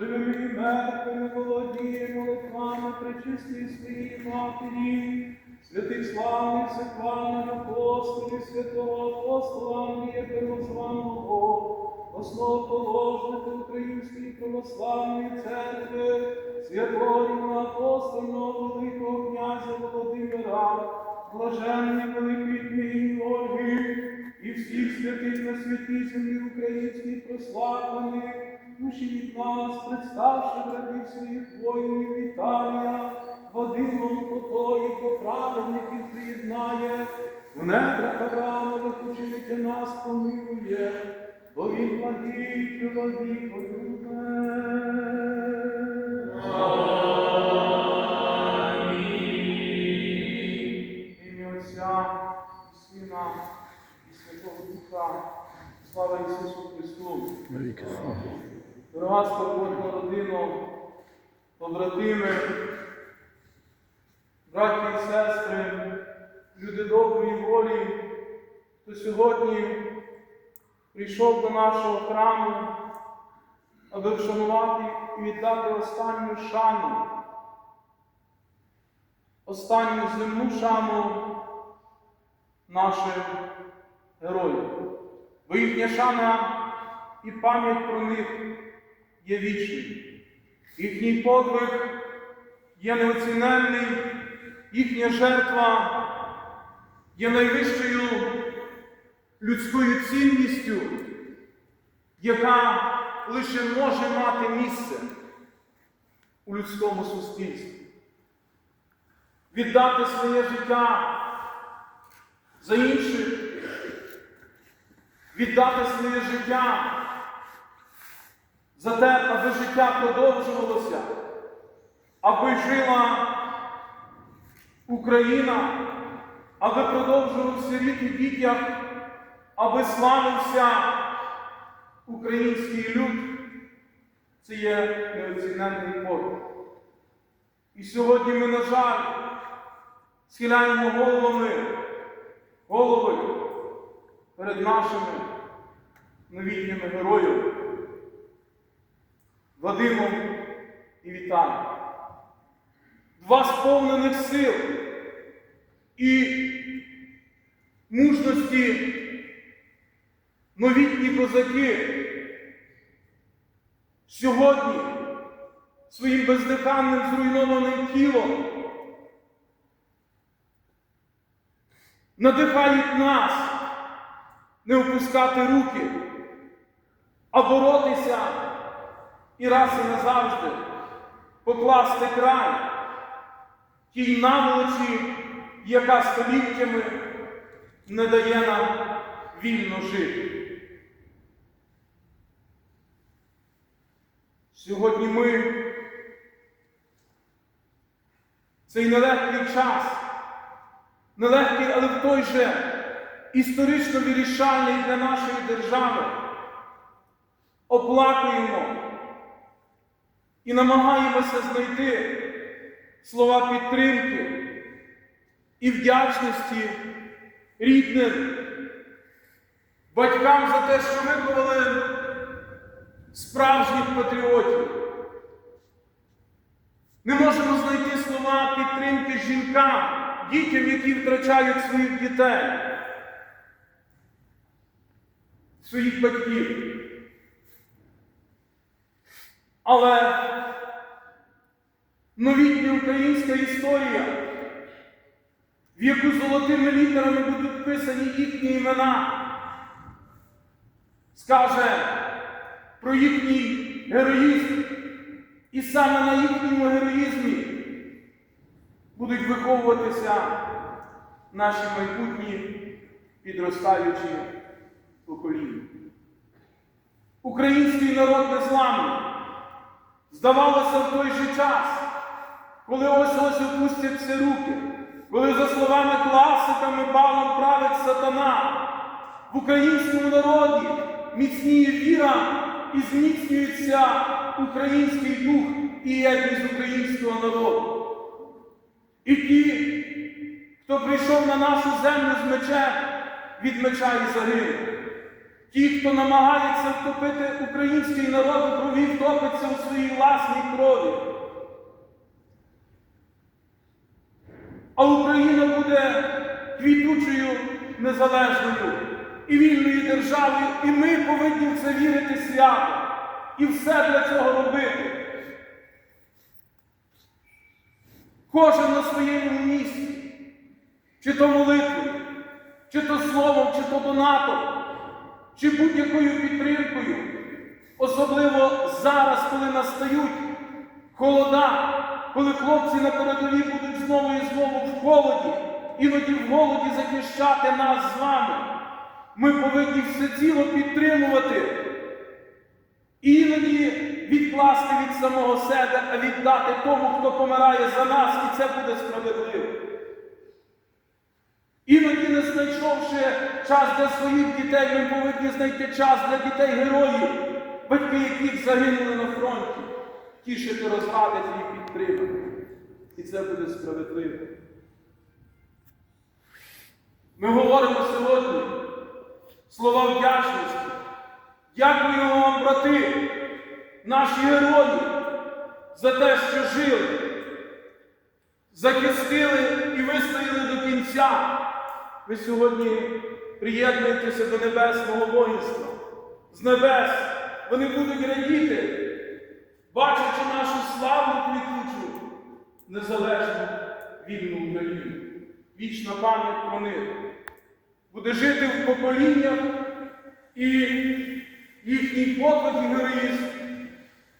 живими мертвими, молоді, молитвами, причистій своїй матері, святих славних, святваних апостолів, святого апостола Андрія Первозваного, основоположника Української православної церкви, святого апостольного Великого князя Володимира, блаженні великої Ольги і всіх святих на святій землі українських прославлених, душі від нас, представши братів своїх воїнів Віталія, Вадимом Котої, поправленників приєднає, в недрах Авраамових учителя нас помилує, бо він благий, чоловік полюбе. Ім'я Отця, і Сина і Святого Духа. Слава Ісусу Христу! Дорога спортивна родина, побратими, браті і сестри, люди доброї волі, хто сьогодні прийшов до нашого храму, аби вшанувати і віддати останню шану, останню земну шану нашим героям. Бо їхня шана і пам'ять про них є вічним. Їхній подвиг є неоціненний, їхня жертва є найвищою людською цінністю, яка лише може мати місце у людському суспільстві. Віддати своє життя за інших, віддати своє життя за те, аби життя продовжувалося, аби жила Україна, аби продовжувався рік і вік'ях, аби славився український люд. Це є неоціненний подвиг. І сьогодні ми, на жаль, схиляємо головами, голови перед нашими новітніми героями. Вадимом і Віталієм. Два сповнених сил і мужності новітні козаки сьогодні своїм бездиханним зруйнованим тілом надихають нас не опускати руки, а боротися і раз і назавжди покласти край тій наволочі, яка століттями не дає нам вільно жити. Сьогодні ми цей нелегкий час, нелегкий, але в той же історично вирішальний для нашої держави, оплакуємо і намагаємося знайти слова підтримки і вдячності рідним, батькам за те, що виховали справжніх патріотів. Не можемо знайти слова підтримки жінкам, дітям, які втрачають своїх дітей, своїх батьків. Але новітня українська історія, в яку золотими літерами будуть писані їхні імена, скаже про їхній героїзм. І саме на їхньому героїзмі будуть виховуватися наші майбутні підростаючі покоління. Український народ незламний. Здавалося, в той же час, коли ось ось опустяться руки, коли, за словами класиками, балом править сатана, в українському народі міцніє віра і зміцнюється український дух і єдність українського народу. І ті, хто прийшов на нашу землю з мечем, від меча і загинув. Ті, хто намагається втопити український народ крові, втопиться у своїй власній крові. а Україна буде квітучою незалежною і вільною державою, і ми повинні в це вірити свято і все для цього робити. Кожен на своєму місці, чи то молитвою, чи то словом, чи то донатом, чи будь-якою підтримкою. Особливо зараз, коли настають холода, коли хлопці на передовій будуть знову і знову в холоді, іноді в голоді захищати нас з вами. Ми повинні всеціло підтримувати. І іноді відкласти від самого себе, а віддати тому, хто помирає за нас, і це буде справедливо. Іноді, не знайшовши час для своїх дітей, ми повинні знайти час для дітей героїв, батьки яких загинули на фронті, тішити, розрадити і підтримати. І це буде справедливо. Ми говоримо сьогодні слова вдячності. Дякуємо вам, брати, наші герої, за те, що жили, захистили і вистояли до кінця. Ви сьогодні приєднуєтеся до небесного воїнства. З небес вони будуть радіти, бачачи нашу славну квітучу, незалежну вільну Україну. Вічна пам'ять про них буде жити в поколіннях і їхній подвиг і героїзм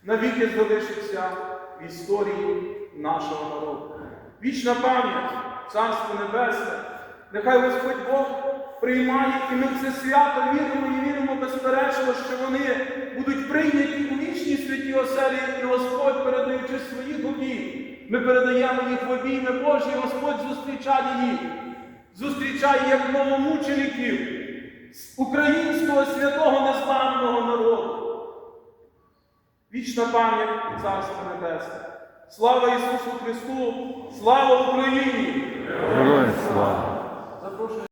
навіки залишиться в історії нашого народу. Вічна пам'ять, Царство Небесне, нехай Господь Бог приймає і ми в це свято віримо і віримо безперечно, що вони будуть прийняті у вічній святі оселі, і Господь, передаючи своїх обів, ми передаємо їх в обійми Божі, і Господь зустрічає їх, зустрічає як новомучеників українського святого незламного народу. Вічна пам'ять і Царство Небесне. Слава Ісусу Христу! Слава Україні! Героям слава! Запрошую.